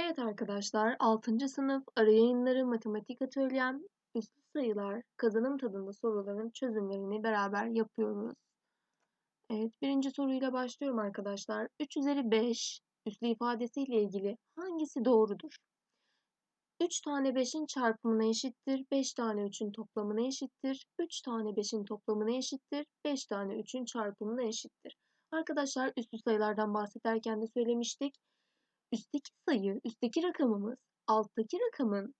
Evet arkadaşlar, 6. sınıf ara yayınları matematik atölyem üslü sayılar kazanım tadında soruların çözümlerini beraber yapıyoruz. Evet, birinci soruyla başlıyorum arkadaşlar. 3 üzeri 5 üslü ifadesiyle ilgili hangisi doğrudur? 3 tane 5'in çarpımına eşittir, 5 tane 3'ün toplamına eşittir, 3 tane 5'in toplamına eşittir, 5 tane 3'ün çarpımına eşittir. Arkadaşlar üslü sayılardan bahsederken de söylemiştik üstteki sayı, üstteki rakamımız alttaki rakamın,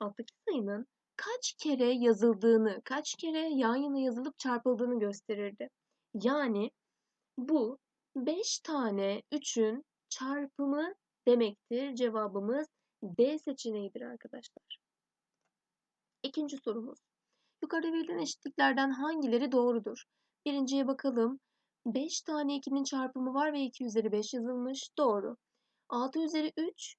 alttaki sayının kaç kere yazıldığını, kaç kere yan yana yazılıp çarpıldığını gösterirdi. Yani bu 5 tane 3'ün çarpımı demektir. Cevabımız D seçeneğidir arkadaşlar. İkinci sorumuz. Yukarıda verilen eşitliklerden hangileri doğrudur? Birinciye bakalım. 5 tane 2'nin çarpımı var ve 2 üzeri 5 yazılmış. Doğru. 6 üzeri 3,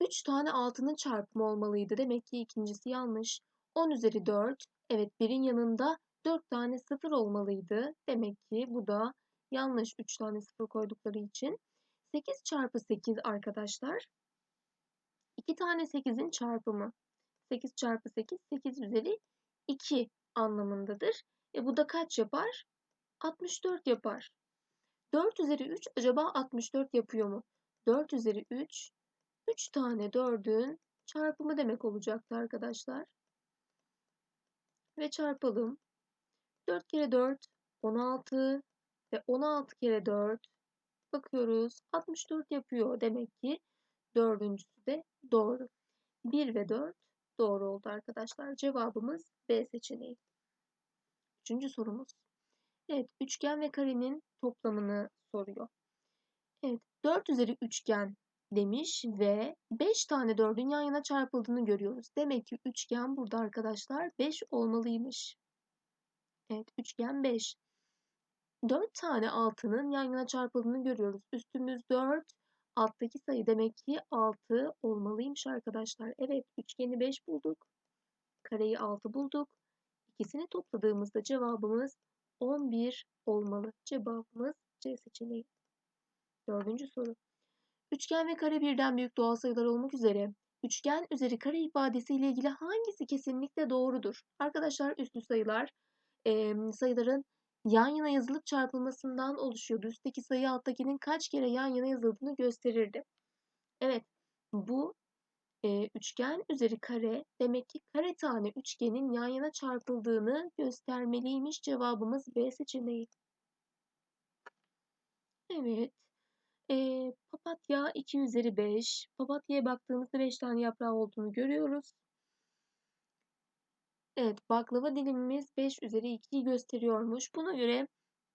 3 tane 6'nın çarpımı olmalıydı. Demek ki ikincisi yanlış. 10 üzeri 4, evet birin yanında 4 tane 0 olmalıydı. Demek ki bu da yanlış 3 tane 0 koydukları için. 8 çarpı 8 arkadaşlar. 2 tane 8'in çarpımı. 8 çarpı 8, 8 üzeri 2 anlamındadır. E bu da kaç yapar? 64 yapar. 4 üzeri 3 acaba 64 yapıyor mu? 4 üzeri 3, 3 tane 4'ün çarpımı demek olacaktı arkadaşlar. Ve çarpalım. 4 kere 4, 16 ve 16 kere 4 bakıyoruz 64 yapıyor. Demek ki dördüncüsü de doğru. 1 ve 4 doğru oldu arkadaşlar. Cevabımız B seçeneği. Üçüncü sorumuz. Evet, üçgen ve karenin toplamını soruyor. Evet, 4 üzeri üçgen demiş ve 5 tane 4'ün yan yana çarpıldığını görüyoruz. Demek ki üçgen burada arkadaşlar 5 olmalıymış. Evet, üçgen 5. 4 tane 6'nın yan yana çarpıldığını görüyoruz. Üstümüz 4, alttaki sayı demek ki 6 olmalıymış arkadaşlar. Evet, üçgeni 5 bulduk. Kareyi 6 bulduk. İkisini topladığımızda cevabımız 11 olmalı. Cevabımız C seçeneği. Dördüncü soru. Üçgen ve kare birden büyük doğal sayılar olmak üzere üçgen üzeri kare ifadesi ile ilgili hangisi kesinlikle doğrudur? Arkadaşlar üslü sayılar e, sayıların yan yana yazılıp çarpılmasından oluşuyordu. Üstteki sayı alttakinin kaç kere yan yana yazıldığını gösterirdi. Evet bu e, üçgen üzeri kare demek ki kare tane üçgenin yan yana çarpıldığını göstermeliymiş. Cevabımız B seçeneği. Evet. Eee, papatya 2 üzeri 5. Papatya'ya baktığımızda 5 tane yaprağı olduğunu görüyoruz. Evet, baklava dilimimiz 5 üzeri 2'yi gösteriyormuş. Buna göre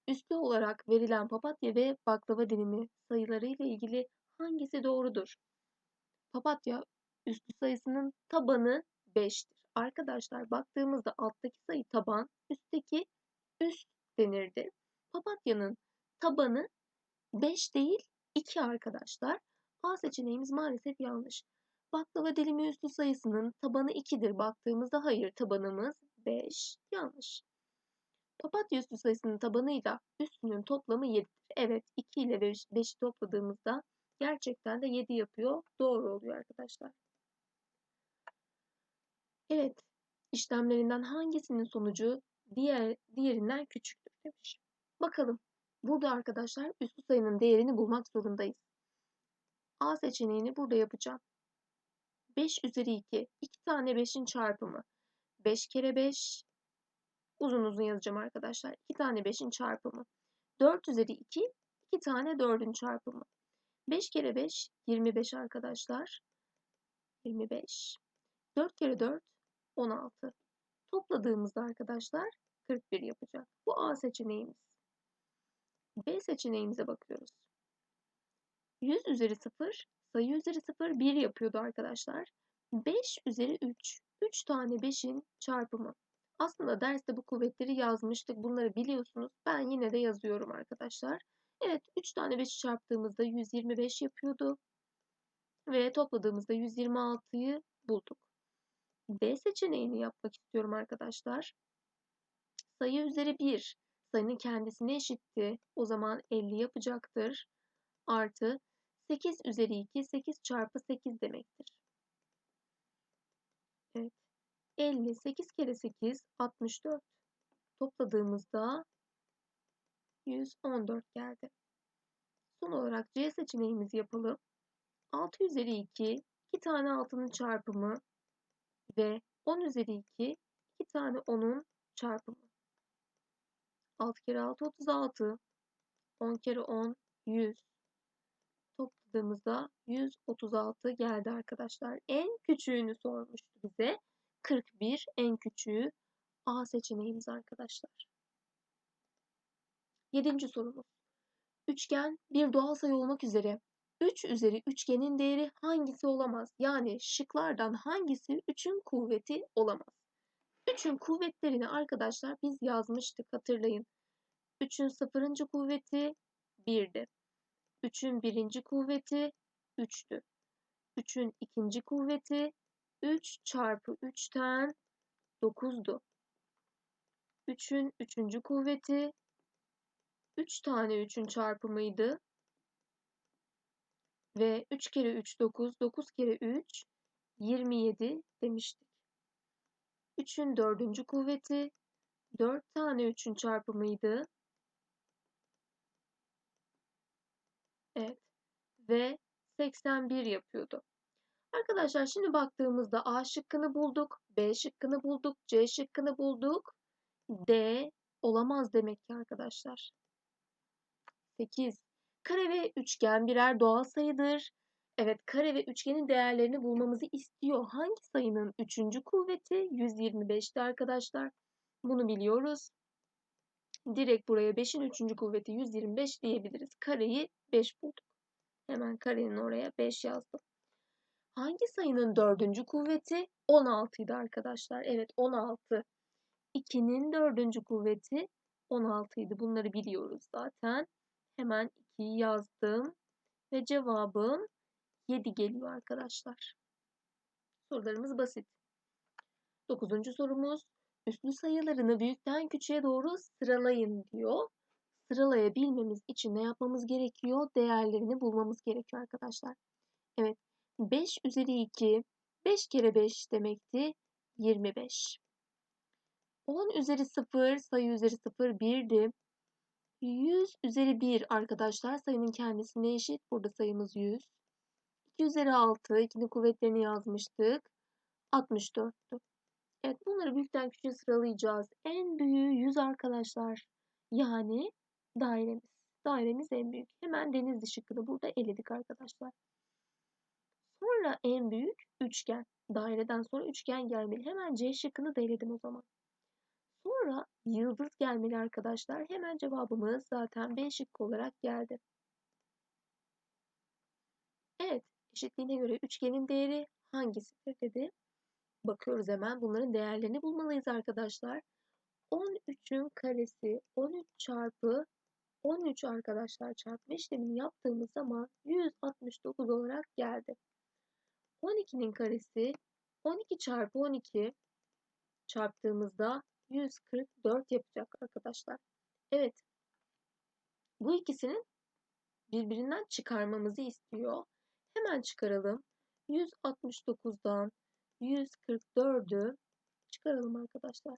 üslü olarak verilen papatya ve baklava dilimi sayıları ile ilgili hangisi doğrudur? Papatya üslü sayısının tabanı 5'tir. Arkadaşlar baktığımızda alttaki sayı taban, üstteki üst denirdi. Papatyanın tabanı 5 değil 2 arkadaşlar. A seçeneğimiz maalesef yanlış. Baklava dilimi üstü sayısının tabanı 2'dir baktığımızda hayır tabanımız 5 yanlış. Papatya üstü sayısının tabanıyla üstünün toplamı 7'dir. Evet 2 ile 5'i topladığımızda gerçekten de 7 yapıyor. Doğru oluyor arkadaşlar. Evet işlemlerinden hangisinin sonucu diğer diğerinden küçüktür demiş. Bakalım Burada arkadaşlar üslü sayının değerini bulmak zorundayız. A seçeneğini burada yapacağım. 5 üzeri 2. 2 tane 5'in çarpımı. 5 kere 5. Uzun uzun yazacağım arkadaşlar. 2 tane 5'in çarpımı. 4 üzeri 2. 2 tane 4'ün çarpımı. 5 kere 5 25 arkadaşlar. 25. 4 kere 4 16. Topladığımızda arkadaşlar 41 yapacak. Bu A seçeneğimiz. B seçeneğimize bakıyoruz. 100 üzeri 0, sayı üzeri 0 1 yapıyordu arkadaşlar. 5 üzeri 3, 3 tane 5'in çarpımı. Aslında derste bu kuvvetleri yazmıştık. Bunları biliyorsunuz. Ben yine de yazıyorum arkadaşlar. Evet 3 tane 5'i çarptığımızda 125 yapıyordu. Ve topladığımızda 126'yı bulduk. D seçeneğini yapmak istiyorum arkadaşlar. Sayı üzeri 1 sayının kendisine eşitti. O zaman 50 yapacaktır. Artı 8 üzeri 2 8 çarpı 8 demektir. Evet. 50 8 kere 8 64. Topladığımızda 114 geldi. Son olarak C seçeneğimizi yapalım. 6 üzeri 2 2 tane 6'nın çarpımı ve 10 üzeri 2 2 tane 10'un çarpımı. 6 kere 6 36 10 kere 10 100 topladığımızda 136 geldi arkadaşlar. En küçüğünü sormuştu bize. 41 en küçüğü A seçeneğimiz arkadaşlar. Yedinci sorumuz. Üçgen bir doğal sayı olmak üzere 3 üzeri üçgenin değeri hangisi olamaz? Yani şıklardan hangisi 3'ün kuvveti olamaz? 3'ün kuvvetlerini arkadaşlar biz yazmıştık hatırlayın. 3'ün sıfırıncı kuvveti 1'di. 3'ün birinci kuvveti 3'tü. 3'ün ikinci kuvveti 3 çarpı 3'ten 9'du. 3'ün üçüncü kuvveti 3 tane 3'ün çarpımıydı. Ve 3 kere 3 9, 9 kere 3 27 demiştik. 3'ün dördüncü kuvveti 4 tane 3'ün çarpımıydı. Evet. Ve 81 yapıyordu. Arkadaşlar şimdi baktığımızda A şıkkını bulduk, B şıkkını bulduk, C şıkkını bulduk. D olamaz demek ki arkadaşlar. 8. Kare ve üçgen birer doğal sayıdır. Evet kare ve üçgenin değerlerini bulmamızı istiyor. Hangi sayının üçüncü kuvveti? 125'ti arkadaşlar. Bunu biliyoruz. Direkt buraya 5'in üçüncü kuvveti 125 diyebiliriz. Kareyi 5 bulduk. Hemen karenin oraya 5 yazdım. Hangi sayının dördüncü kuvveti? 16 idi arkadaşlar. Evet 16. 2'nin dördüncü kuvveti 16 idi. Bunları biliyoruz zaten. Hemen 2'yi yazdım. Ve cevabım 7 geliyor arkadaşlar. Sorularımız basit. Dokuzuncu sorumuz. Üslü sayılarını büyükten küçüğe doğru sıralayın diyor. Sıralayabilmemiz için ne yapmamız gerekiyor? Değerlerini bulmamız gerekiyor arkadaşlar. Evet. 5 üzeri 2. 5 kere 5 demekti. 25. 10 üzeri 0 sayı üzeri 0 1'di. 100 üzeri 1 arkadaşlar sayının kendisine eşit. Burada sayımız 100. 2 üzeri 6 2'nin kuvvetlerini yazmıştık. 64'tü. Evet bunları büyükten küçüğe sıralayacağız. En büyüğü 100 arkadaşlar. Yani dairemiz. Dairemiz en büyük. Hemen deniz şıkkını burada eledik arkadaşlar. Sonra en büyük üçgen. Daireden sonra üçgen gelmeli. Hemen C şıkkını da eledim o zaman. Sonra yıldız gelmeli arkadaşlar. Hemen cevabımız zaten B şıkkı olarak geldi. Evet, eşitliğine göre üçgenin değeri hangisidir dedi. Bakıyoruz hemen. Bunların değerlerini bulmalıyız arkadaşlar. 13'ün karesi 13 çarpı 13 arkadaşlar çarpma işlemini yaptığımız zaman 169 olarak geldi. 12'nin karesi 12 çarpı 12 çarptığımızda 144 yapacak arkadaşlar. Evet. Bu ikisinin birbirinden çıkarmamızı istiyor. Hemen çıkaralım. 169'dan 144'ü çıkaralım arkadaşlar.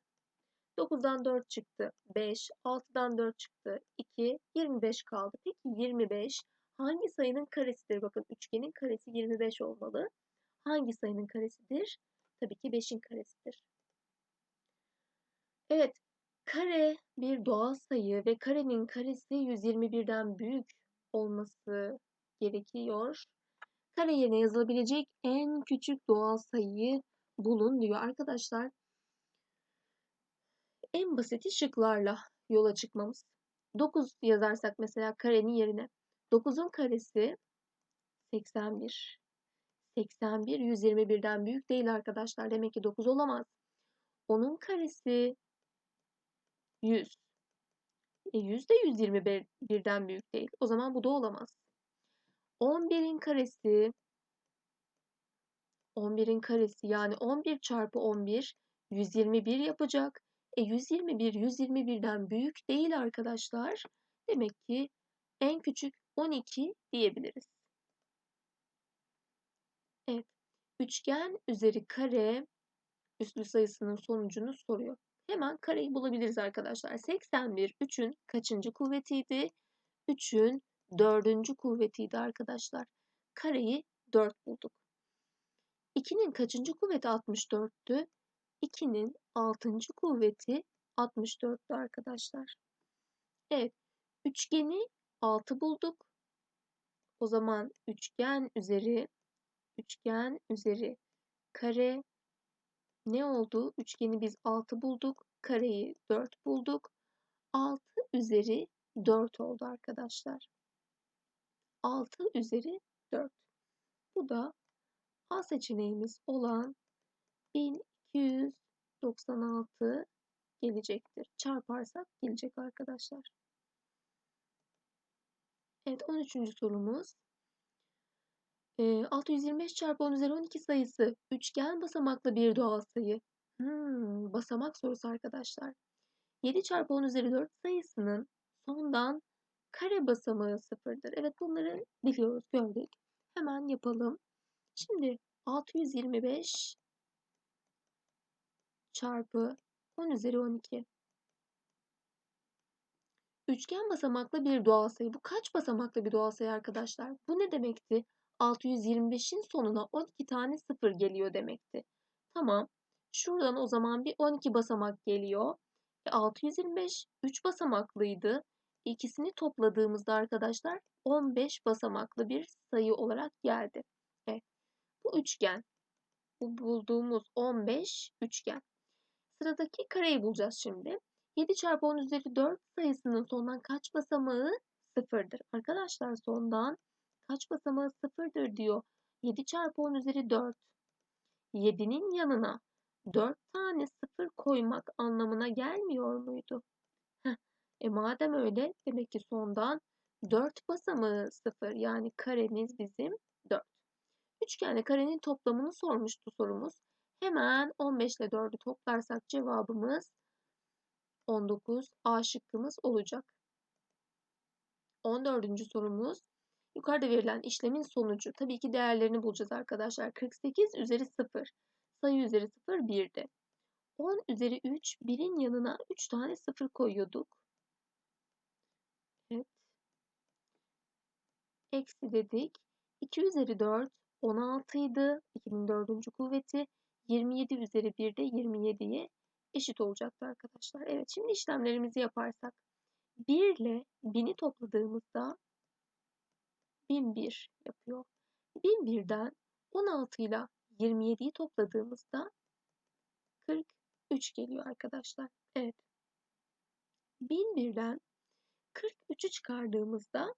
9'dan 4 çıktı. 5. 6'dan 4 çıktı. 2. 25 kaldı. Peki 25 hangi sayının karesidir? Bakın üçgenin karesi 25 olmalı. Hangi sayının karesidir? Tabii ki 5'in karesidir. Evet, kare bir doğal sayı ve karenin karesi 121'den büyük olması gerekiyor. Kare yerine yazılabilecek en küçük doğal sayıyı bulun diyor arkadaşlar. En basiti şıklarla yola çıkmamız. 9 yazarsak mesela karenin yerine. 9'un karesi 81. 81 121'den büyük değil arkadaşlar. Demek ki 9 olamaz. Onun karesi 100. E 100 de 121'den büyük değil. O zaman bu da olamaz. 11'in karesi 11'in karesi yani 11 çarpı 11 121 yapacak. E 121 121'den büyük değil arkadaşlar. Demek ki en küçük 12 diyebiliriz. Evet. Üçgen üzeri kare üslü sayısının sonucunu soruyor. Hemen kareyi bulabiliriz arkadaşlar. 81 3'ün kaçıncı kuvvetiydi? 3'ün dördüncü kuvvetiydi arkadaşlar. Kareyi 4 bulduk. 2'nin kaçıncı kuvveti 64'tü? 2'nin 6. kuvveti 64'tü arkadaşlar. Evet. Üçgeni 6 bulduk. O zaman üçgen üzeri üçgen üzeri kare ne oldu? Üçgeni biz 6 bulduk. Kareyi 4 bulduk. 6 üzeri 4 oldu arkadaşlar. 6 üzeri 4. Bu da A seçeneğimiz olan 1296 gelecektir. Çarparsak gelecek arkadaşlar. Evet 13. sorumuz. 625 çarpı 10 üzeri 12 sayısı üçgen basamaklı bir doğal sayı. Hmm, basamak sorusu arkadaşlar. 7 çarpı 10 üzeri 4 sayısının sondan kare basamağı sıfırdır. Evet bunları biliyoruz, gördük. Hemen yapalım. Şimdi 625 çarpı 10 üzeri 12. Üçgen basamaklı bir doğal sayı. Bu kaç basamaklı bir doğal sayı arkadaşlar? Bu ne demekti? 625'in sonuna 12 tane sıfır geliyor demekti. Tamam. Şuradan o zaman bir 12 basamak geliyor. E 625 3 basamaklıydı. İkisini topladığımızda arkadaşlar 15 basamaklı bir sayı olarak geldi. Evet. Bu üçgen. Bu bulduğumuz 15 üçgen. Sıradaki kareyi bulacağız şimdi. 7 çarpı 10 üzeri 4 sayısının sondan kaç basamağı sıfırdır? Arkadaşlar sondan kaç basamağı sıfırdır diyor. 7 çarpı 10 üzeri 4. 7'nin yanına 4 tane sıfır koymak anlamına gelmiyor muydu? E madem öyle demek ki sondan 4 basamağı sıfır yani karemiz bizim 4. Üçgenle karenin toplamını sormuştu sorumuz. Hemen 15 ile 4'ü toplarsak cevabımız 19 A şıkkımız olacak. 14. sorumuz yukarıda verilen işlemin sonucu. Tabii ki değerlerini bulacağız arkadaşlar. 48 üzeri 0 sayı üzeri 0 1'de. 10 üzeri 3 1'in yanına 3 tane 0 koyuyorduk. Evet. Eksi dedik. 2 üzeri 4 16 idi. 2'nin 4. kuvveti. 27 üzeri 1 de 27'ye eşit olacaktı arkadaşlar. Evet şimdi işlemlerimizi yaparsak 1 ile 1000'i topladığımızda 1001 yapıyor. 1001'den 16 ile 27'yi topladığımızda 43 geliyor arkadaşlar. Evet. 1001'den 43'ü çıkardığımızda